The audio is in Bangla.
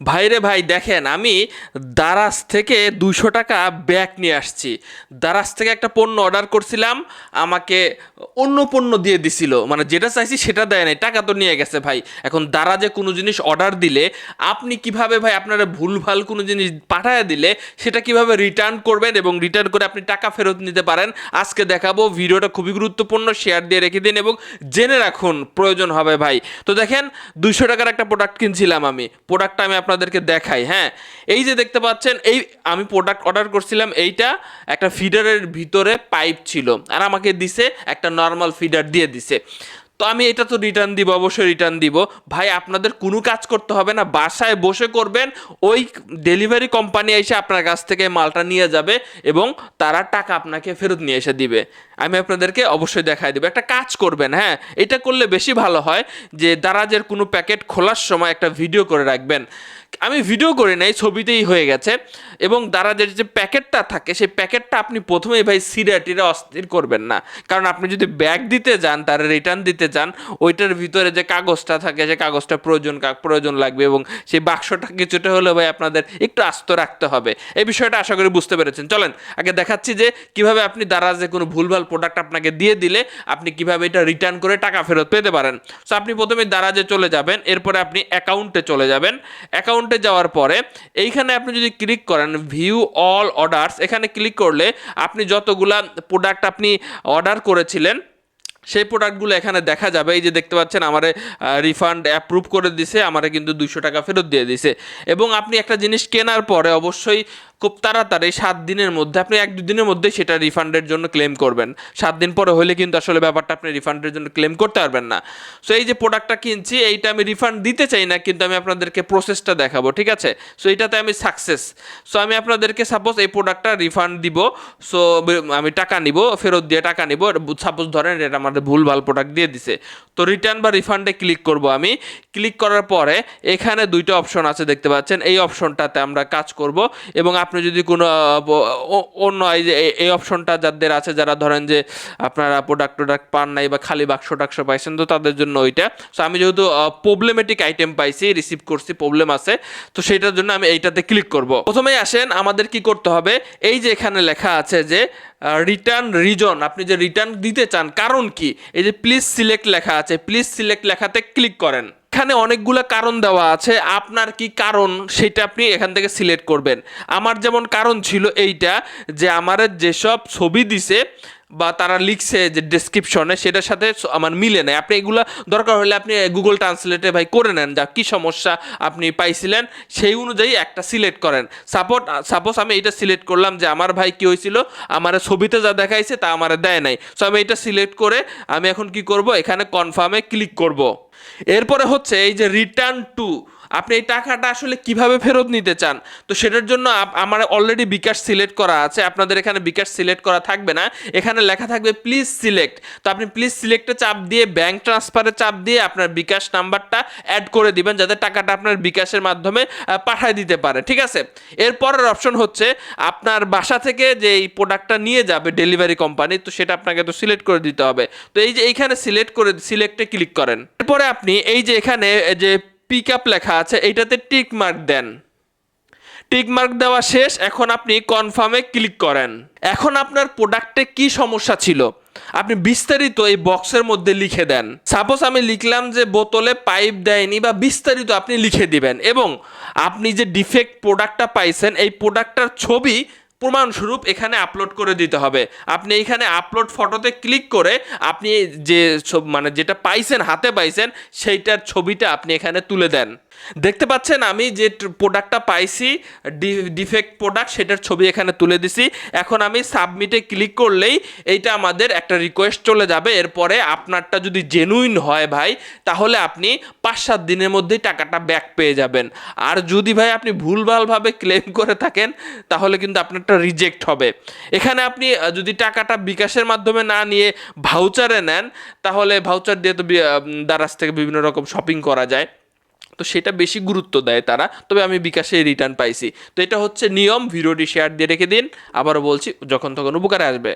ভাইরে ভাই, দেখেন, আমি দারাজ থেকে দুশো টাকা ব্যাগ নিয়ে আসছি। দারাজ থেকে একটা পণ্য অর্ডার করছিলাম, আমাকে অন্য পণ্য দিয়ে দিছিল। মানে যেটা চাইছি সেটা দেয় নাই, টাকা তো নিয়ে গেছে ভাই। এখন দারাজে কোনো জিনিস অর্ডার দিলে আপনি কীভাবে ভাই আপনারা ভুলভাল কোনো জিনিস পাঠায় দিলে সেটা কীভাবে রিটার্ন করবেন এবং রিটার্ন করে আপনি টাকা ফেরত নিতে পারেন, আজকে দেখাবো। ভিডিওটা খুবই গুরুত্বপূর্ণ শেয়ার দিয়ে রেখে দিন এবং জেনে রাখুন প্রয়োজন হবে ভাই। তো দেখেন দুশো টাকার একটা প্রোডাক্ট কিনছিলাম আমি। প্রোডাক্টটা আমি আপনাদেরকে দেখাই হ্যাঁ? এই যে দেখতে পাচ্ছেন, এই আমি প্রোডাক্ট অর্ডার করছিলাম, এইটা একটা ফিডারের ভিতরে পাইপ ছিল, আর আমাকে দিছে একটা নর্মাল ফিডার দিয়ে দিছে। তো আমি এটা তো রিটার্ন দিব, অবশ্যই রিটার্ন দিব। ভাই, আপনাদের কোনো কাজ করতে হবে না, বাসায় বসে করবেন, ওই ডেলিভারি কোম্পানি এসে আপনার কাছ থেকে মালটা নিয়ে যাবে এবং তারা টাকা আপনাকে ফেরত নিয়ে এসে দিবে। আমি আপনাদেরকে অবশ্যই দেখাই দেবো। একটা কাজ করবেন হ্যাঁ এটা করলে বেশি ভালো হয় যে দারাজের কোনো প্যাকেট খোলার সময় একটা ভিডিও করে রাখবেন। আমি ভিডিও করি নাই, ছবিতেই হয়ে গেছে এবং দারাজের যে প্যাকেটটা থাকে, সেই প্যাকেটটা আপনি প্রথমেই ভাই সিরা টিরা অস্থির করবেন না। কারণ আপনি যদি ব্যাগ দিতে যান, তারা রিটার্ন দিতে চান, ওইটার ভিতরে যে কাগজটা থাকে সেই কাগজটা প্রয়োজন প্রয়োজন লাগবে এবং সেই বাক্সটা কিছুটা হলেও ভাই আপনাদের একটু আস্ত রাখতে হবে। এই বিষয়টা আশা করি বুঝতে পেরেছেন। চলেন, আগে দেখাচ্ছি যে কীভাবে আপনি দারাজে কোনো ভুলভাল প্রোডাক্ট আপনাকে দিয়ে দিলে আপনি কীভাবে এটা রিটার্ন করে টাকা ফেরত পেতে পারেন। সো আপনি প্রথমে দারাজে চলে যাবেন, এরপরে আপনি অ্যাকাউন্টে চলে যাবেন। অ্যাকাউন্টে যাওয়ার পরে এইখানে আপনি যদি ক্লিক করেন ভিউ অল অর্ডারস এখানে ক্লিক করলে আপনি যতগুলা প্রোডাক্ট আপনি অর্ডার করেছিলেন সেই প্রোডাক্টগুলো এখানে দেখা যাবে। এই যে দেখতে পাচ্ছেন, আমারে রিফান্ড অ্যাপ্রুভ করে দিছে, আমারে কিন্তু দুশো টাকা ফেরত দিয়ে দিছে। এবং আপনি একটা জিনিস কেনার পরে অবশ্যই খুব তাড়াতাড়ি সাত দিনের মধ্যে, আপনি এক দুদিনের মধ্যে সেটা রিফান্ডের জন্য ক্লেম করবেন। সাত দিন পরে হলে কিন্তু আসলে ব্যাপারটা আপনি রিফান্ডের জন্য ক্লেম করতে পারবেন না। সো এই যে প্রোডাক্টটা কিনছি, এইটা আমি রিফান্ড দিতে চাই না, কিন্তু আমি আপনাদেরকে প্রসেসটা দেখাবো, ঠিক আছে? সো এটাতে আমি সাকসেস সো আমি আপনাদেরকে সাপোজ এই প্রোডাক্টটা রিফান্ড দিব। সো আমি টাকা নিব, ফেরত দিয়ে টাকা নিব। সাপোজ ধরেন এটা আমাদের ভুল, ভালো প্রোডাক্ট দিয়ে দিছে। তো রিটার্ন বা রিফান্ডে ক্লিক করব আমি। ক্লিক করার পরে এখানে দুইটা অপশন আছে, দেখতে পাচ্ছেন? এই অপশনটাতে আমরা কাজ করব এবং আপনি যদি কোনো অন্য এই যে এই- এই অপশনটা যাদের আছে, যারা ধরেন যে আপনারা প্রোডাক্ট টোডাক্ট পান নাই বা খালি বাক্স টাক্স পাইছেন, তো তাদের জন্য ওইটা। সো আমি যেহেতু প্রবলেমেটিক আইটেম পাইছি রিসিভ করছি প্রবলেম আছে, তো সেটার জন্য আমি এইটাতে ক্লিক করব। প্রথমেই আসেন, আমাদের কি করতে হবে? এই যে এখানে লেখা আছে যে রিটার্ন রিজন আপনি যে রিটার্ন দিতে চান, কারণ কি? এই যে প্লিজ সিলেক্ট লেখা আছে প্লিজ সিলেক্ট লেখাতে ক্লিক করেন। এখানে অনেকগুলো কারণ দেওয়া আছে। আপনার কি কারণ সেটা আপনি এখান থেকে সিলেক্ট করবেন। আমার যেমন কারণ ছিল এইটা যে আমার যেসব ছবি দিছে বা তারা লিখছে যে ডেসক্রিপশনে সেটার সাথে আমার মিলে নেয় আপনি এগুলো দরকার হলে আপনি গুগল ট্রান্সলেটে ভাই করে নেন যা, কী সমস্যা আপনি পাইছিলেন, সেই অনুযায়ী একটা সিলেক্ট করেন। সাপোর্ট সাপোজ আমি এটা সিলেক্ট করলাম যে আমার ভাই কি হয়েছিল, আমার ছবিতে যা দেখাইছে তা আমার দেয় নাই। সো আমি এটা সিলেক্ট করে আমি এখন কি করব? এখানে কনফার্মে ক্লিক করব। এরপরে হচ্ছে এই যে রিটার্ন টু আপনি এই টাকাটা আসলে কীভাবে ফেরত নিতে চান? তো সেটার জন্য আমার অলরেডি বিকাশ সিলেক্ট করা আছে। আপনাদের এখানে বিকাশ সিলেক্ট করা থাকবে না। এখানে লেখা থাকবে প্লিজ সিলেক্ট তো আপনি প্লিজ সিলেক্টে চাপ দিয়ে ব্যাংক ট্রান্সফারে চাপ দিয়ে আপনার বিকাশ নাম্বারটা অ্যাড করে দিবেন যাতে টাকাটা আপনার বিকাশের মাধ্যমে পাঠায় দিতে পারে। ঠিক আছে? এরপরের অপশন হচ্ছে আপনার বাসা থেকে যে এই প্রোডাক্টটা নিয়ে যাবে ডেলিভারি কোম্পানি তো সেটা আপনাকে তো সিলেক্ট করে দিতে হবে। তো এই যে এইখানে সিলেক্ট করে সিলেক্টে ক্লিক করেন। এরপরে আপনি এই যে এখানে যে পিক আপ লেখা আছে, এইটাতে টিক মার্ক দেন। টিক মার্ক দেওয়া শেষ, এখন আপনি কনফার্মে ক্লিক করেন। এখন আপনার প্রোডাক্টে কি সমস্যা ছিল? আপনি বিস্তারিত এই বক্সের মধ্যে লিখে দেন। সাপোজ আমি লিখলাম যে বোতলে পাইপ দেয়নি বা বিস্তারিত আপনি লিখে দিবেন এবং আপনি যে ডিফেক্ট প্রোডাক্টটা পাইছেন, এই প্রোডাক্টটার ছবি প্রমাণস্বরূপ এখানে আপলোড করে দিতে হবে। আপনি এখানে আপলোড ফটোতে ক্লিক করে আপনি যে মানে যেটা পাইছেন, হাতে পাইছেন, সেইটার ছবিটা আপনি এখানে তুলে দেন। দেখতে পাচ্ছেন আমি যে প্রোডাক্টটা পাইছি ডিফেক্ট প্রোডাক্ট সেটার ছবি এখানে তুলে দিছি। এখন আমি সাবমিটে ক্লিক করলেই এইটা আমাদের একটা রিকোয়েস্ট চলে যাবে। এরপরে আপনারটা যদি জেনুইন হয় ভাই, তাহলে আপনি পাঁচ সাত দিনের মধ্যেই টাকাটা ব্যাক পেয়ে যাবেন। আর যদি ভাই আপনি ভুলভালভাবে ক্লেম করে থাকেন, তাহলে কিন্তু আপনারটা রিজেক্ট হবে। এখানে আপনি যদি টাকাটা বিকাশের মাধ্যমে না নিয়ে ভাউচারে নেন, তাহলে ভাউচার দিয়ে তো দারাজ থেকে বিভিন্ন রকম শপিং করা যায়। তো সেটা বেশি গুরুত্ব দেয় তারা। তবে আমি বিকাশে রিটার্ন পাইছি। তো এটা হচ্ছে নিয়ম ভিডিওটি শেয়ার দিয়ে রেখে দিন। আবারও বলছি, যখন তখন উপকারে আসবে।